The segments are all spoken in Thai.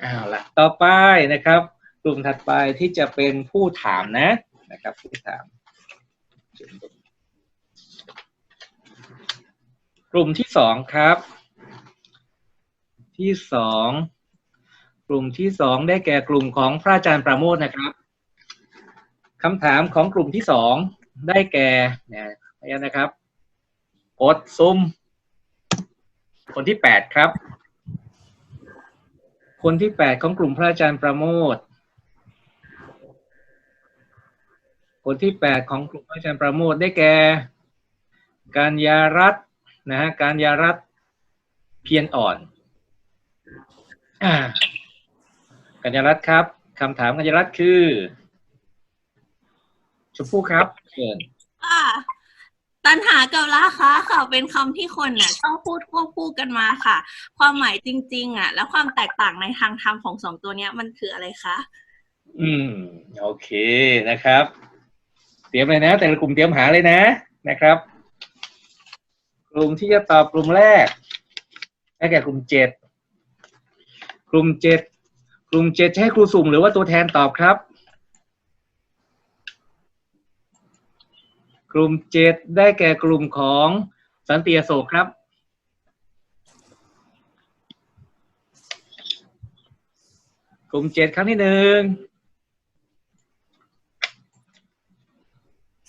เอาละต่อไปนะครับ กลุ่มถัดไปที่จะเป็นผู้ถามนะนะครับ ผู้ถาม กลุ่มที่สองครับ ที่สองกลุ่มที่สองได้แก่กลุ่มของพระอาจารย์ประโมทนะครับคำถามของกลุ่มที่สองได้แก่เนี่ยพยานนะครับกดซุ่มคนที่แปดครับ คนที่แปดของกลุ่มพระอาจารย์ประโมท คนที่แปดของกลุ่มพระอาจารย์ประโมทได้แก่ การยารัตน์นะฮะการยารัตน์เพียรอ่อนอ่ากัญญารัตน์ครับคำถามกัญญารัตน์คือชมพู่ครับเชิญ ตัณหากับราคะค่ะเป็นคำที่คนน่ะต้องพูดควบคู่กันมาค่ะ ความหมายจริง ๆ อะ แล้วความแตกต่างในทางธรรมของสองตัวเนี้ยมันคืออะไรคะ อืม โอเคนะครับ เตรียมเลยนะ แต่ละกลุ่มเตรียมหาเลยนะนะครับ กลุ่มที่จะตอบกลุ่มแรกได้แก่กลุ่มเจ็ดกลุ่มเจ็ดกลุ่มเจ็ดจะให้ครูสุ่มหรือว่าตัวแทนตอบครับ กลุ่มเจ็ดได้แก่กลุ่มของสันติอโศกครับ กลุ่มเจ็ดครั้งที่หนึ่ง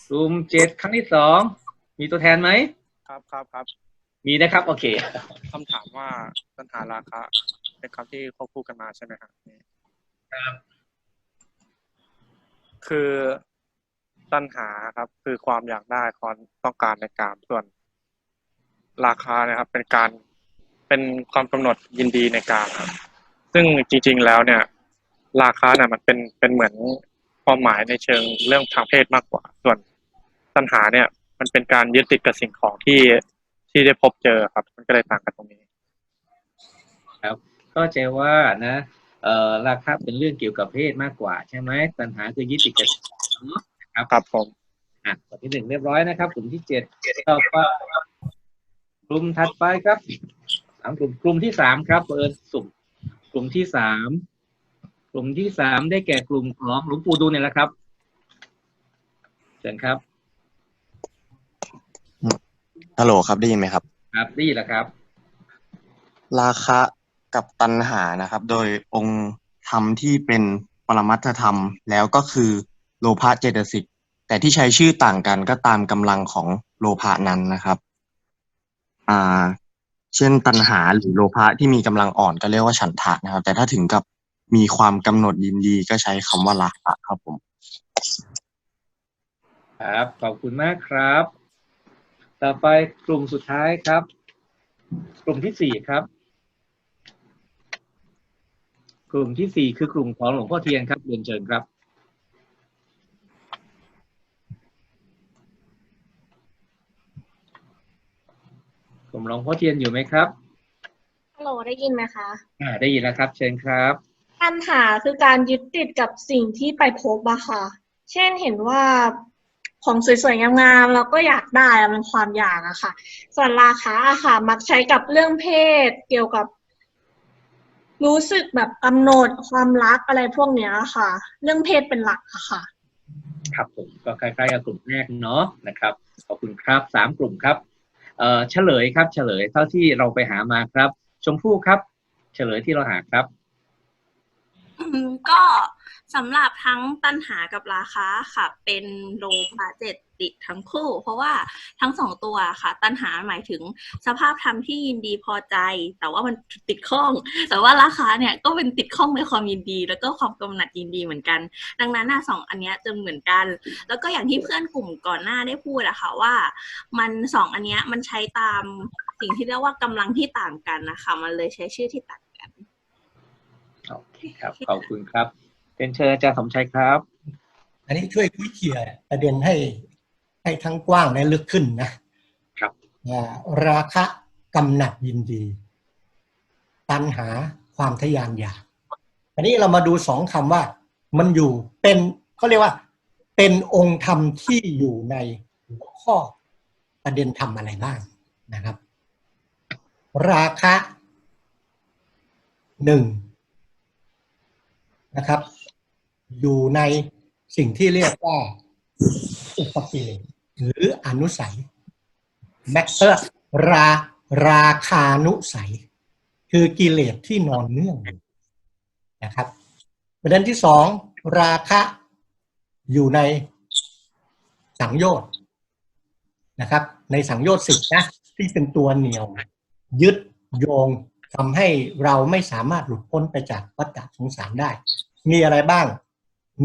กลุ่มเจ็ดครั้งที่สองมีตัวแทนไหมครับครับครับมีนะครับ โอเคคำถามว่าปัญหาราคาเป็นคำที่ควบคู่กันมาใช่ไหมครับครับ คือ ตัณหาครับ คือความอยากได้ความต้องการในการส่วนราคานะครับ เป็นการเป็นความกำหนดยินดีในการครับ ซึ่งจริง ๆแล้วเนี่ย ราคาเนี่ยมันเป็นเป็นเหมือนความหมายในเชิงเรื่องทางเพศมากกว่า ส่วนตัณหาเนี่ย มันเป็นการยึดติดกับสิ่งของที่ที่ได้พบเจอครับ มันก็เลยต่างกันตรงนี้ ครับ ก็ใจว่านะเอ่อราคาเป็นเรื่องเกี่ยวกับเพศมากกว่าใช่ไหมปัญหาคือยึดติดกับเนาะ ครับครับผมอะกลุ่มที่หนึ่งเรียบร้อยนะครับ กลุ่มที่เจ็ดต่อไปกลุ่มถัดไปครับสามกลุ่มกลุ่มที่สามครับเปิดสุ่มกลุ่มที่สามกลุ่มที่สามได้แก่กลุ่มของหลวงปู่ดูเนี่ยแหละครับเชิญครับฮัลโหลครับได้ยินไหมครับ ครับดีแล้วครับ ราคะกับตัณหานะครับ โดยองค์ธรรมที่เป็นปรมัตถธรรมแล้วก็คือ โลภะเจตสิกแต่ที่ใช้ชื่อต่างกันก็ตามกำลังของโลภะนั้นนะครับ อ่า เช่นตัณหาหรือโลภะที่มีกำลังอ่อนก็เรียกว่าฉันทะนะครับ แต่ถ้าถึงกับมีความกำหนดยินดีก็ใช้คำว่าราคะครับผม ครับขอบคุณมากครับ ต่อไปกลุ่มสุดท้ายครับ กลุ่มที่สี่ครับ กลุ่มที่สี่คือกลุ่มของหลวงพ่อเทียนครับเรียนเชิญครับ กลุ่มหลวงพ่อเทียนอยู่ไหมครับฮัลโหลได้ยินไหมคะอ่าได้ยินแล้วครับ เชิญครับปัญหาคือการยึดติดกับสิ่งที่ไปพบอะค่ะ เช่นเห็นว่าของสวยๆงามๆเราก็อยากได้อะมันความอยากอะค่ะ ส่วนราคาอะค่ะ มักใช้กับเรื่องเพศเกี่ยวกับ รู้สึกแบบกำหนดความรักอะไรพวกเนี้ยค่ะ เรื่องเพศเป็นหลักอะค่ะ ครับผมก็คล้ายๆกับกลุ่มแรกเนาะนะครับขอบคุณครับสามกลุ่มครับ เฉลยครับเฉลยเท่าที่เราไปหามาครับ ชมพู่ครับ เฉลยที่เราหาครับ ก็สำหรับทั้งตัณหากับราคะค่ะ เป็นโลภะเจตติดทั้งคู่ เพราะว่าทั้งสองตัวค่ะ ตัณหาหมายถึงสภาพธรรมที่ยินดีพอใจ แต่ว่ามันติดข้อง แต่ว่าราคะเนี่ยก็เป็นติดข้องในความยินดี แล้วก็ความกำหนัดยินดีเหมือนกัน ดังนั้นน่ะสองอันนี้จะเหมือนกัน แล้วก็อย่างที่เพื่อนกลุ่มก่อนหน้าได้พูดอะค่ะว่า มันสองอันนี้มันใช้ตามสิ่งที่เรียกว่ากำลังที่ต่างกันนะคะ มันเลยใช้ชื่อที่ต่างกัน โอเคครับ ขอบคุณครับเป็นเชิญอาจารย์สมชัยครับ อันนี้ช่วยคุยเคลียร์ประเด็นให้ให้ทั้งกว้างและลึกขึ้นนะครับอ่าราคะกำหนัดยินดี ตัณหาความทะยานอยากอันนี้เรามาดูสองคำว่า มันอยู่เป็นเขาเรียกว่า เป็นองค์ธรรมที่อยู่ในหัวข้อประเด็นธรรมอะไรบ้างนะครับ ราคะหนึ่ง นะครับ อยู่ในสิ่งที่เรียกว่าอุปกิเลสหรืออนุสัยแมกเตอร์ราราคานุสัย คือกิเลสที่นอนเนื่องนะครับ ประเด็นที่สองราคะอยู่ในสังโยชน์นะครับ ในสังโยชน์สิบนะที่เป็นตัวเหนี่ยว ยึดโยง ทำให้เราไม่สามารถหลุดพ้นไปจากวัฏฏะสงสารได้ มีอะไรบ้าง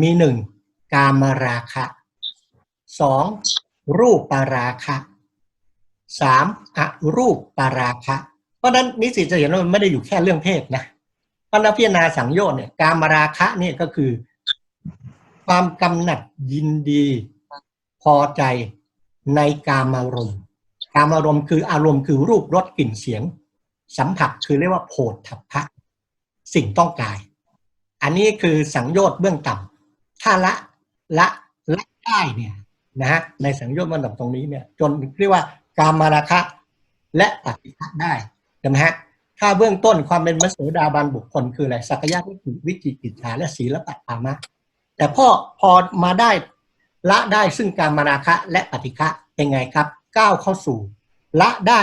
มีหนึ่งกามราคะสองรูปปาราคะสามอรูปปาราคะ เพราะฉะนั้นนิสิตจะเห็นว่ามันไม่ได้อยู่แค่เรื่องเพศนะเพราะนักพิจารณาสังโยชน์เนี่ยกามราคะเนี่ยก็คือ ความกำหนัดยินดี พอใจในกามารมณ์กามารมณ์คืออารมณ์คือรูปรสกลิ่นเสียง สัมผัสคือเรียกว่าโผฏฐัพพะสิ่งต้องกายอันนี้คือสังโยชน์เบื้องต่ำถ้าละละละได้เนี่ยนะฮะในสังโยชน์เบื้องต่ำตรงนี้เนี่ยจนเรียกว่ากามราคะและปฏิฆะได้ใช่ไหมฮะถ้าเบื้องต้นความเป็นมโสดาบันบุคคลคืออะไรสักยะวิจิวิจิกิจฉาและศีลปัตปามะ แต่พ่อพอมาได้ละได้ซึ่งการมาราคะและปฏิฆะเป็นไงครับ ก้าวเข้าสู่ ละได้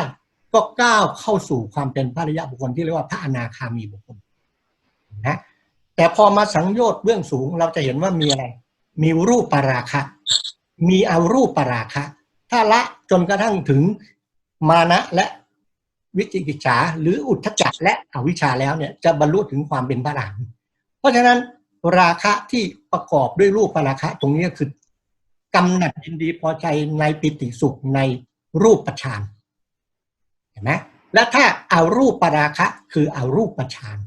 ก็ก้าวเข้าสู่ความเป็นพระริยบุคคลที่เรียกว่าพระอนาคามีบุคคลนะแต่พอมาสังโยชน์เบื้องสูงเราจะเห็นว่ามีอะไร มีรูปปราคะ มีอารูปปราคะ ถ้าละจนกระทั่งถึงมานะและวิจิกิจฉาหรืออุทธจักและอวิชชาแล้วเนี่ยจะบรรลุถึงความเป็นพระอรหันต์เพราะฉะนั้นราคะที่ประกอบด้วยรูปปราคะ ตรงนี้คือกำหนัดยินดีพอใจในปิติสุขในรูปประชาน เห็นไหมและถ้าเอารูปปาราคะคือเอารูปประชาน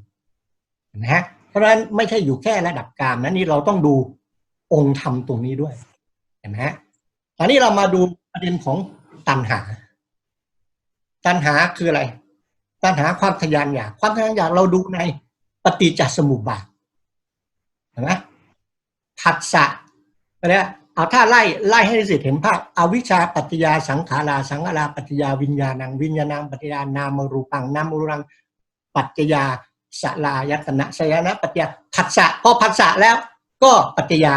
เห็นไหมฮะเพราะฉะนั้นไม่ใช่อยู่แค่ระดับกามนะนี่เราต้องดูองค์ธรรมตรงนี้ด้วยเห็นไหมฮะตอนนี้เรามาดูประเด็นของตัณหา ตัณหาคืออะไร ตัณหาความทะยานอยาก ความทะยานอยากเราดูในปฏิจจสมุปบาทเห็นไหมผัสสะไปแล้ว เอาถ้าไล่ไล่ให้ได้สิทธิ์เห็นภาพอวิชชาปัจจยาสังขาราสังขาราปัจจยาวิญญาณังวิญญาณังปัจจยานามรูปังนามรูปัง ปัจจยาสลายตนะสยนะปัจจยาผัสสะพอผัสสะแล้วก็ปัจจยา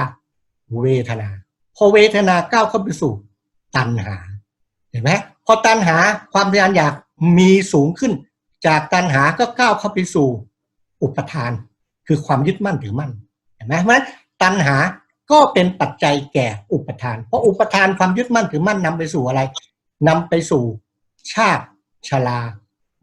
เวทนา พอเวทนาก้าวเข้าไปสู่ตัณหา เห็นไหมพอตัณหาความทะยานอยากมีสูงขึ้น จากตัณหาก็ก้าวเข้าไปสู่อุปทาน คือความยึดมั่นถือมั่นเห็นไหมเพราะฉะนั้นตัณหา ก็เป็นปัจจัยแก่อุปทาน เพราะอุปทานความยึดมั่นถือมั่นนำไปสู่อะไรนำไปสู่ชาติชรา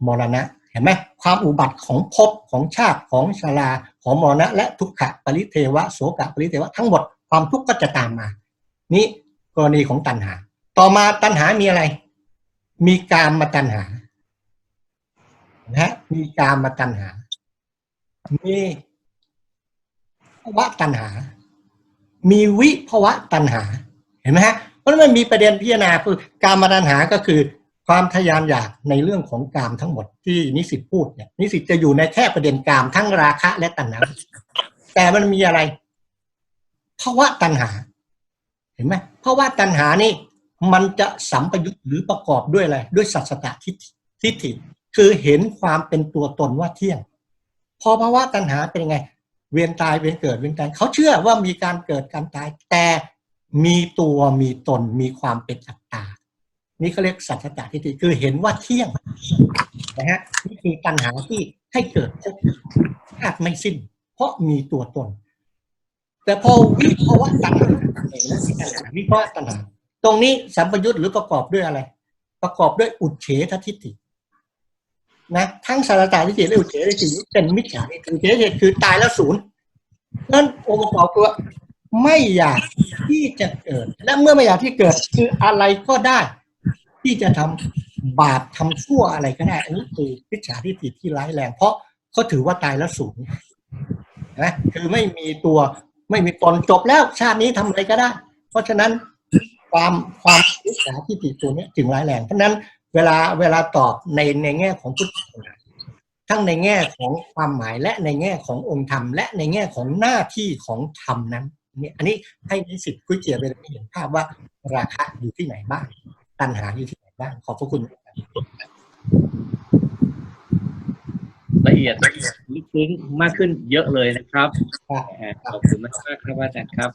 มรณะเห็นไหมความอุบัติของภพของชาติของชราของมรณะ และทุกขะปริเทวะโสกะปริเทวะทั้งหมดความทุกข์ก็จะตามมา นี่กรณีของตัณหา ต่อมาตัณหามีอะไร มีกามมาตัณหานะฮะมีกามมาตัณหา มีภวะตัณหา มีวิภวะตัณหาเห็นไหมฮะเพราะมันมีประเด็นพิจารณาคือการมตัณหาก็คือ ความทะยานอยากในเรื่องของกามทั้งหมดที่นิสิตพูดเนี่ยนิสิตจะอยู่ในแค่ประเด็นกามทั้งราคะและตัณหา แต่มันมีอะไรภาวะตัณหา เห็นไหมภาวะตัณหานี่มันจะสัมปยุตหรือประกอบด้วยอะไร ด้วยสัจตทิฏฐิทิฏฐิคือเห็นความเป็นตัวตนว่าเที่ยง พอภาวะตัณหาเป็นไง เวียนตายเวียนเกิดเวียนตายเขาเชื่อว่ามีการเกิดการตาย แต่มีตัวมีตนมีความเป็นอัตตา นี่เขาเรียกสัจตทิฏฐิคือเห็นว่าเที่ยงนะฮะนี่คือตัณหาที่ให้เกิดภพชาติไม่สิ้น เพราะมีตัวตน แต่พอวิภาวะตัณหาเห็นไหมตัณหาวิภาวะตัณหาตรงนี้สัมปยุตหรือประกอบด้วยอะไร ประกอบด้วยอุเฉททิฏฐิ นะทั้งสารตาทิฏฐิและอุเฉททิฏฐิเป็นมิจฉาทิฏฐิอุเฉทิฏฐิคือตายแล้วศูนย์นั่นองค์ประกอบตัวไม่อยากที่จะเกิด และเมื่อไม่อยากที่เกิดคืออะไรก็ได้ ที่จะทำบาปทำชั่วอะไรก็ได้อันนี้คือมิจฉาทิฏฐิที่ร้ายแรง เพราะเขาถือว่าตายแล้วศูนย์นะคือไม่มีตัวไม่มีตนจบแล้วชาตินี้ทำอะไรก็ได้ เพราะฉะนั้นความความมิจฉาทิฏฐิตัวนี้จึงร้ายแรงเพราะฉะนั้น เวลาเวลาตอบในในแง่ของพุทธศาสนาทั้งในแง่ของความหมายและในแง่ขององค์ธรรม และในแง่ของหน้าที่ของธรรมนั้นเนี่ยอันนี้ให้นิสิตกุ้ยเจียไปเห็นภาพว่าราคะอยู่ที่ไหนบ้างตัณหาอยู่ที่ไหนบ้างขอบพระคุณละเอียดลึกซึ้งมากขึ้นเยอะเลยนะครับครับอ่าขอบคุณมากๆครับอาจารย์ครับ